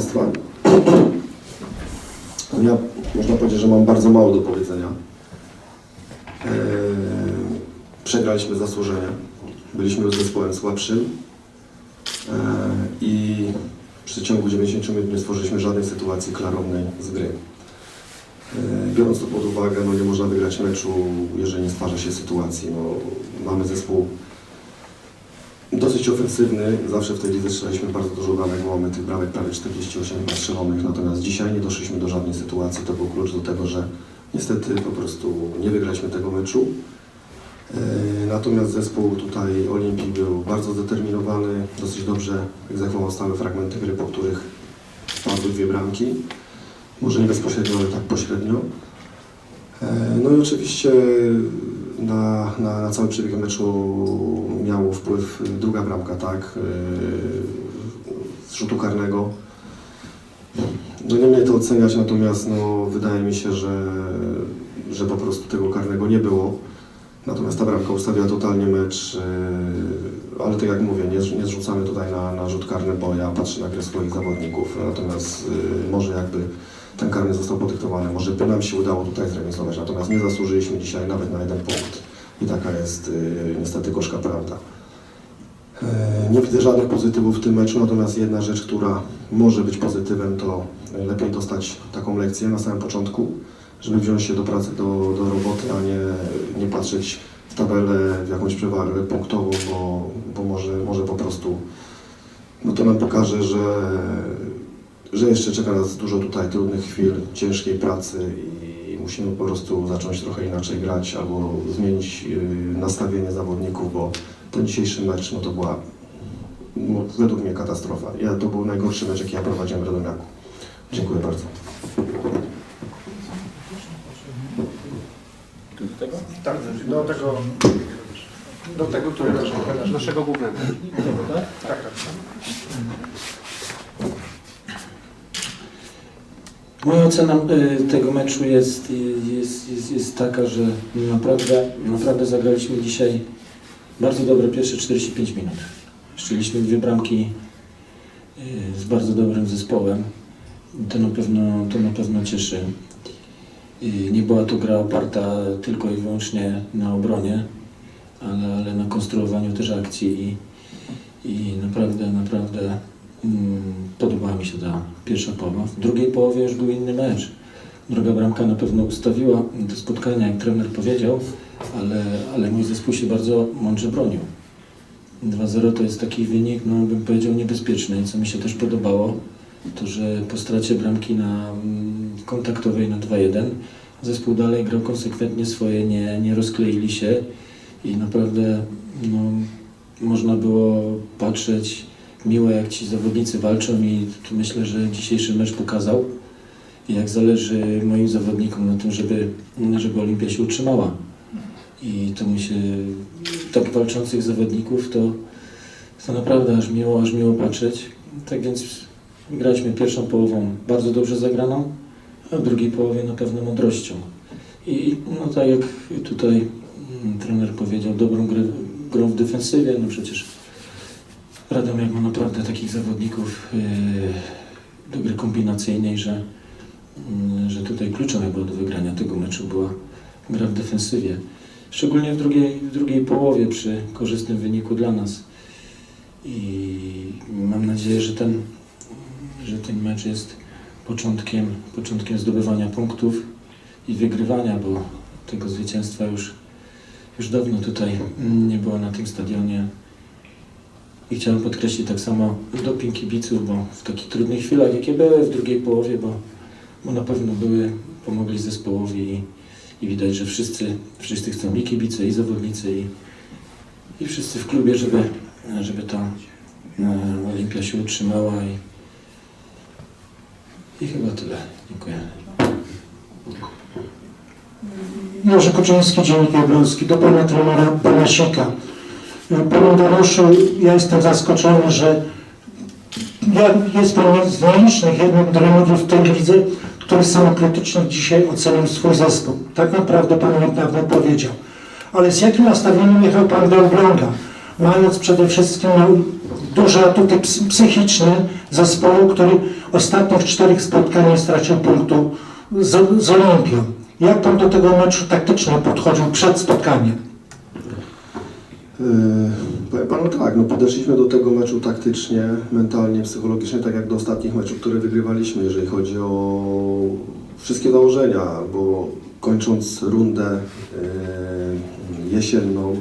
Państwa. Ja można powiedzieć, że mam bardzo mało do powiedzenia. Eee, Przegraliśmy zasłużenie. Byliśmy już zespołem słabszym eee, i w przeciągu 90 minut nie stworzyliśmy żadnej sytuacji klarownej z gry. Eee, Biorąc to pod uwagę, no nie można wygrać meczu, jeżeli nie stwarza się sytuacji. No, mamy zespół dosyć ofensywny. Zawsze w tej lidze strzelaliśmy bardzo dużo bramek, mamy tych bramek prawie 48 strzelonych. Natomiast dzisiaj nie doszliśmy do żadnej sytuacji. To był klucz do tego, że niestety po prostu nie wygraliśmy tego meczu. E, Natomiast zespół tutaj Olimpii był bardzo zdeterminowany, dosyć dobrze egzekwował stałe fragmenty gry, po których spadły dwie bramki. Może nie bezpośrednio, ale tak pośrednio. E, No i oczywiście na, na, na cały przebieg meczu miał wpływ druga bramka, tak, e, z rzutu karnego. No nie mnie to oceniać, natomiast no, wydaje mi się, że, że po prostu tego karnego nie było. Natomiast ta bramka ustawiła totalnie mecz, e, ale tak jak mówię, nie, nie zrzucamy tutaj na, na rzut karny, bo ja patrzę na grę swoich zawodników. Natomiast e, może jakby ten karny został podyktowany, może by nam się udało tutaj zremisować, natomiast nie zasłużyliśmy dzisiaj nawet na jeden punkt. I taka jest y, niestety gorzka prawda. E, Nie widzę żadnych pozytywów w tym meczu, natomiast jedna rzecz, która może być pozytywem, to lepiej dostać taką lekcję na samym początku, żeby wziąć się do pracy, do, do roboty, a nie, nie patrzeć w tabelę w jakąś przewagę punktową, bo, bo może, może po prostu no to nam pokaże, że, że jeszcze czeka nas dużo tutaj trudnych chwil, ciężkiej pracy i musimy po prostu zacząć trochę inaczej grać albo zmienić y, nastawienie zawodników, bo ten dzisiejszy mecz no to była no, według mnie katastrofa. Ja, to był najgorszy mecz, jaki ja prowadziłem w Radomiaku. Dziękuję bardzo. Tak, do tego, do tego, który leży. Naszego głównego. Tak, tak. Moja ocena y, tego meczu jest, jest, jest, jest taka, że naprawdę, naprawdę zagraliśmy dzisiaj bardzo dobre pierwsze 45 minut. Strzeliśmy dwie bramki y, z bardzo dobrym zespołem. To na pewno, to na pewno cieszy. Y, Nie była to gra oparta tylko i wyłącznie na obronie, ale, ale na konstruowaniu też akcji i, i naprawdę, naprawdę podobała mi się ta pierwsza połowa. W drugiej połowie już był inny mecz. Druga bramka na pewno ustawiła to spotkanie, jak trener powiedział, ale, ale mój zespół się bardzo mądrze bronił. 2-0 to jest taki wynik, no bym powiedział, niebezpieczny, co mi się też podobało, to że po stracie bramki na mm, kontaktowej na 2-1 zespół dalej grał konsekwentnie swoje, nie, nie rozkleili się i naprawdę no, można było patrzeć miło jak ci zawodnicy walczą i tu myślę, że dzisiejszy mecz pokazał jak zależy moim zawodnikom na tym, żeby, żeby Olimpia się utrzymała. I to mi się, tak walczących zawodników, to, to naprawdę aż miło, aż miło patrzeć. Tak więc graliśmy pierwszą połową bardzo dobrze zagraną, a w drugiej połowie na pewno mądrością. I no tak jak tutaj mm, trener powiedział, dobrą grę, grą w defensywie, no przecież Radomiak ma naprawdę takich zawodników yy, do gry kombinacyjnej, że, yy, że tutaj kluczem chyba do wygrania tego meczu była gra w defensywie. Szczególnie w drugiej, w drugiej połowie przy korzystnym wyniku dla nas. I mam nadzieję, że ten, że ten mecz jest początkiem, początkiem zdobywania punktów i wygrywania, bo tego zwycięstwa już, już dawno tutaj nie było na tym stadionie. I chciałem podkreślić tak samo doping kibiców, bo w takich trudnych chwilach, jakie były w drugiej połowie, bo, bo na pewno były, pomogli zespołowi i, i widać, że wszyscy, wszyscy chcą i kibice, i zawodnicy, i, i wszyscy w klubie, żeby, żeby ta e, Olimpia się utrzymała i, i chyba tyle. Dziękuję. Jerzy Koczyński, Dziennik Jablonski, do pana trenera Palasika. Panie Dariuszu, ja jestem zaskoczony, że ja jest pan z nielicznych jednak trenerów w tej lidze, który samokrytycznie dzisiaj ocenił swój zespół. Tak naprawdę pan niedawno powiedział. Ale z jakim nastawieniem jechał pan do Elbląga? Mając przede wszystkim duże atuty ps- psychiczne zespołu, który ostatnich czterech spotkań stracił punktu z, z Olimpią. Jak pan do tego meczu taktycznie podchodził przed spotkaniem? Yy, Powiem panu tak, no podeszliśmy do tego meczu taktycznie, mentalnie, psychologicznie, tak jak do ostatnich meczów, które wygrywaliśmy, jeżeli chodzi o wszystkie założenia, bo kończąc rundę yy, jesienną,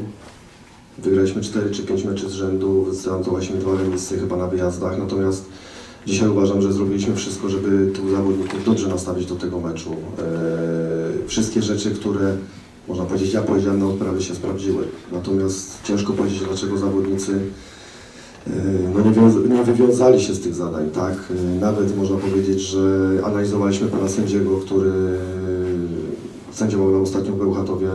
wygraliśmy 4 czy 5 meczy z rzędu, zanotowaliśmy dwa remisy chyba na wyjazdach, natomiast dzisiaj uważam, że zrobiliśmy wszystko, żeby tu zawodników dobrze nastawić do tego meczu. Yy, Wszystkie rzeczy, które można powiedzieć, ja powiedziałem na odprawie się sprawdziły. Natomiast ciężko powiedzieć, dlaczego zawodnicy yy, no nie, nie wywiązali się z tych zadań, tak? Yy, Nawet można powiedzieć, że analizowaliśmy pana sędziego, który sędziował nam ostatnio w Bełchatowie,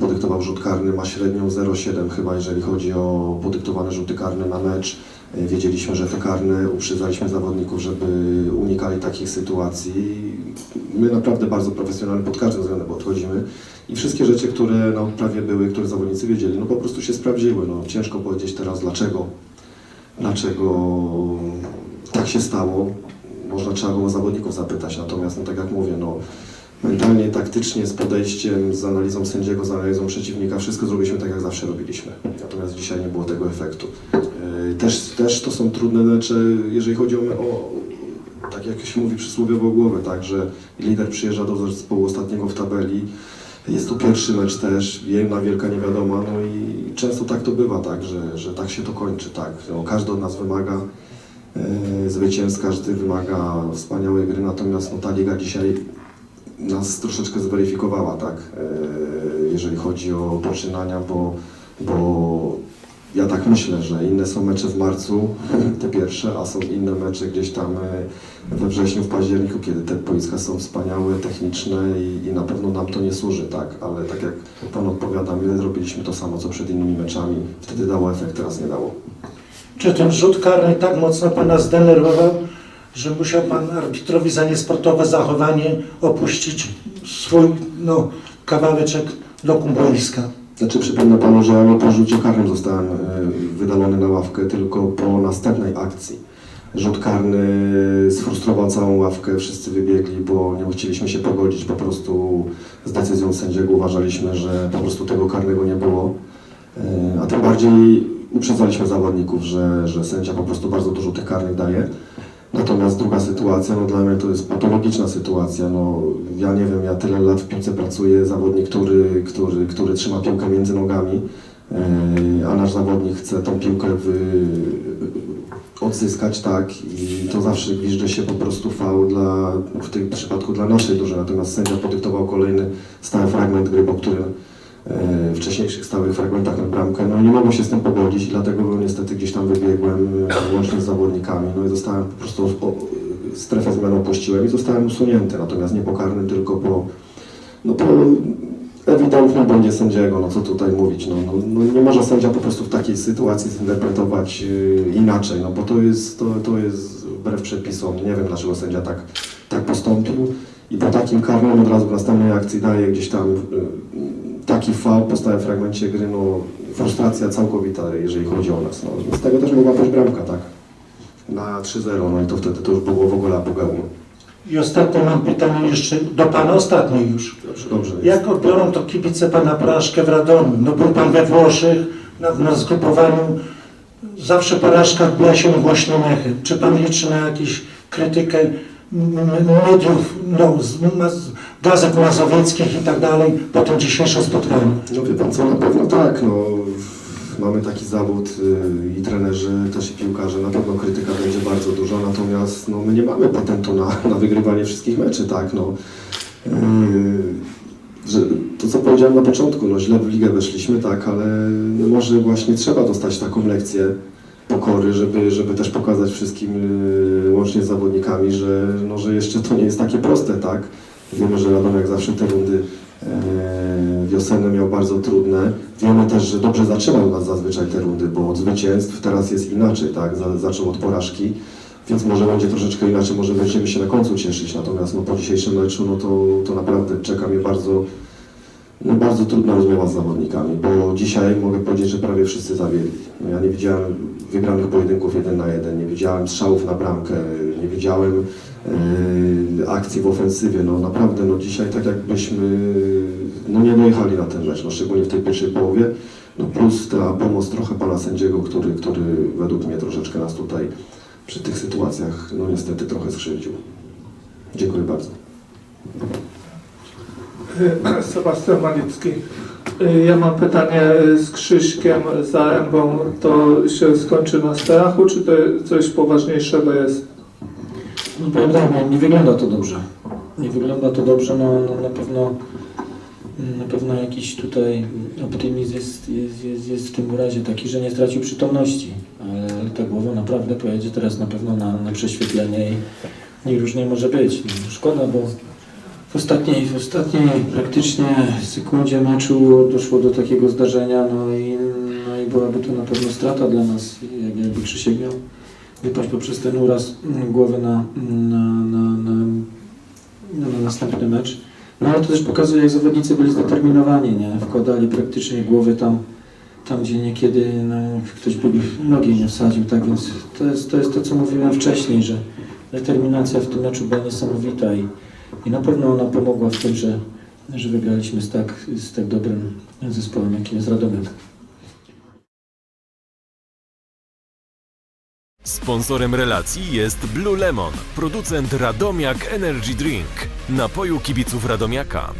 podyktował rzut karny, ma średnią 0,7 chyba, jeżeli chodzi o podyktowane rzuty karne na mecz. Wiedzieliśmy, że te karne uprzedzaliśmy zawodników, żeby unikali takich sytuacji. My naprawdę bardzo profesjonalnie pod każdym względem podchodzimy. I wszystkie rzeczy, które na odprawie były, które zawodnicy wiedzieli, no po prostu się sprawdziły. No, ciężko powiedzieć teraz dlaczego, dlaczego tak się stało. Można trzeba było zawodników zapytać, natomiast no, tak jak mówię, no, mentalnie, taktycznie, z podejściem, z analizą sędziego, z analizą przeciwnika, wszystko zrobiliśmy tak, jak zawsze robiliśmy. Natomiast dzisiaj nie było tego efektu. Yy, Też, też to są trudne mecze, jeżeli chodzi o, o tak jak się mówi przysłowiowo głowę, tak, że lider przyjeżdża do zespołu ostatniego w tabeli, jest to pierwszy mecz też, jedna wielka niewiadoma, no i często tak to bywa, tak, że, że tak się to kończy, tak. No, każdy od nas wymaga e, zwycięstw, każdy wymaga wspaniałej gry, natomiast no, ta liga dzisiaj nas troszeczkę zweryfikowała, tak, e, jeżeli chodzi o poczynania, bo, bo ja tak myślę, że inne są mecze w marcu, te pierwsze, a są inne mecze gdzieś tam e, we wrześniu, w październiku, kiedy te boiska są wspaniałe, techniczne i, i na pewno nam to nie służy, tak, ale tak jak Pan odpowiada, my zrobiliśmy to samo, co przed innymi meczami, wtedy dało efekt, teraz nie dało. Czy ten rzut karny tak mocno pana zdenerwował, że musiał pan arbitrowi za niesportowe zachowanie opuścić swój no, kawałeczek lokum boiska? Znaczy przypomnę Panu, że ja nie po rzucie karnym zostałem e, wydalony na ławkę, tylko po następnej akcji. Rzut karny sfrustrował całą ławkę, wszyscy wybiegli, bo nie chcieliśmy się pogodzić po prostu z decyzją sędziego. Uważaliśmy, że po prostu tego karnego nie było. E, A tym bardziej uprzedzaliśmy zawodników, że, że sędzia po prostu bardzo dużo tych karnych daje. Natomiast druga sytuacja, no dla mnie to jest patologiczna sytuacja. No, ja nie wiem, ja tyle lat w piłce pracuję, zawodnik, który, który, który trzyma piłkę między nogami, e, a nasz zawodnik chce tą piłkę wy, odzyskać, tak, i to zawsze gwizdże się po prostu faul dla, w tym przypadku dla naszej drużyny. Natomiast sędzia podyktował kolejny stały fragment gry, po którym wcześniejszych stałych fragmentach na bramkę. No nie mogłem się z tym pogodzić i dlatego niestety gdzieś tam wybiegłem e, łącznie z zawodnikami. No i zostałem po prostu, strefę zmian opuściłem i zostałem usunięty. Natomiast nie po karnym, tylko po, no po ewidentnym błędzie sędziego. No co tutaj mówić. No, no, no nie może sędzia po prostu w takiej sytuacji zinterpretować y, inaczej, no bo to jest, to, to jest wbrew przepisom. Nie wiem dlaczego sędzia tak, tak postąpił. I po takim karnym od razu w następnej akcji daje gdzieś tam taki fał po stałym fragmencie gry, no frustracja całkowita, jeżeli chodzi o nas. No. Z tego też mogła być bramka, tak? Na 3-0, no i to wtedy to już było w ogóle apogeum. I ostatnie mam pytanie jeszcze do pana, ostatnie już. Dobrze, dobrze. Jak odbiorą to kibice pana porażkę w Radomiu? No był pan we Włoszech na, na zgrupowaniu. Zawsze porażka odbija się głośnym echem. Czy pan liczy na jakąś krytykę mediów, no, z, z gazet mazowieckich i tak dalej po tym dzisiejszym spotkaniu? No wie pan co, na pewno tak, no mamy taki zawód y, i trenerzy, też i piłkarze, na pewno krytyka będzie bardzo duża, natomiast no, my nie mamy patentu na, na wygrywanie wszystkich meczy, tak, no. Yy, że to co powiedziałem na początku, no źle w ligę weszliśmy, tak, ale no, może właśnie trzeba dostać taką lekcję pokory, żeby, żeby też pokazać wszystkim, yy, łącznie z zawodnikami, że, no, że jeszcze to nie jest takie proste, tak. Wiemy, że Radom jak zawsze te rundy e, wiosenne miał bardzo trudne. Wiemy też, że dobrze zaczynał nas zazwyczaj te rundy, bo od zwycięstw teraz jest inaczej, tak? Za- Zaczął od porażki, więc może będzie troszeczkę inaczej, może będziemy się na końcu cieszyć. Natomiast no, po dzisiejszym meczu, no to, to naprawdę czeka mnie bardzo bardzo trudna rozmowa z zawodnikami, bo dzisiaj mogę powiedzieć, że prawie wszyscy zawiedli. No, Ja nie widziałem wygranych pojedynków jeden na jeden, nie widziałem strzałów na bramkę, nie widziałem e, akcji w ofensywie. No naprawdę, no dzisiaj tak jakbyśmy no, nie dojechali na ten mecz, no, szczególnie w tej pierwszej połowie. No, plus ta pomoc trochę pana sędziego, który, który według mnie troszeczkę nas tutaj przy tych sytuacjach no niestety trochę skrzywdził. Dziękuję bardzo. Sebastian Malicki. Ja mam pytanie z Krzyśkiem Zarębą. To się skończy na strachu, czy to coś poważniejszego jest? No powiem tak, no, nie wygląda to dobrze. Nie wygląda to dobrze, no, no na pewno na pewno jakiś tutaj optymizm jest, jest, jest, jest w tym razie taki, że nie stracił przytomności, ale ta głowa naprawdę pojedzie teraz na pewno na, na prześwietlenie i, i różnie może być. No, szkoda, bo w ostatniej, w ostatniej praktycznie sekundzie meczu doszło do takiego zdarzenia, no i, no i byłaby to na pewno strata dla nas, jak- jakby Krzysiek miał wypaść poprzez ten uraz głowy na, na, na, na, na następny mecz. No ale to też pokazuje, jak zawodnicy byli zdeterminowani, nie? Wkładali praktycznie głowy tam, tam gdzie niekiedy no, ktoś by nogi nie wsadził, tak więc to jest, to jest to, co mówiłem wcześniej, że determinacja w tym meczu była niesamowita i, i na pewno ona pomogła w tym, że, że wygraliśmy z tak, z tak dobrym zespołem, jakim jest Radomiak. Sponsorem relacji jest Blue Lemon, producent Radomiak Energy Drink, napoju kibiców Radomiaka.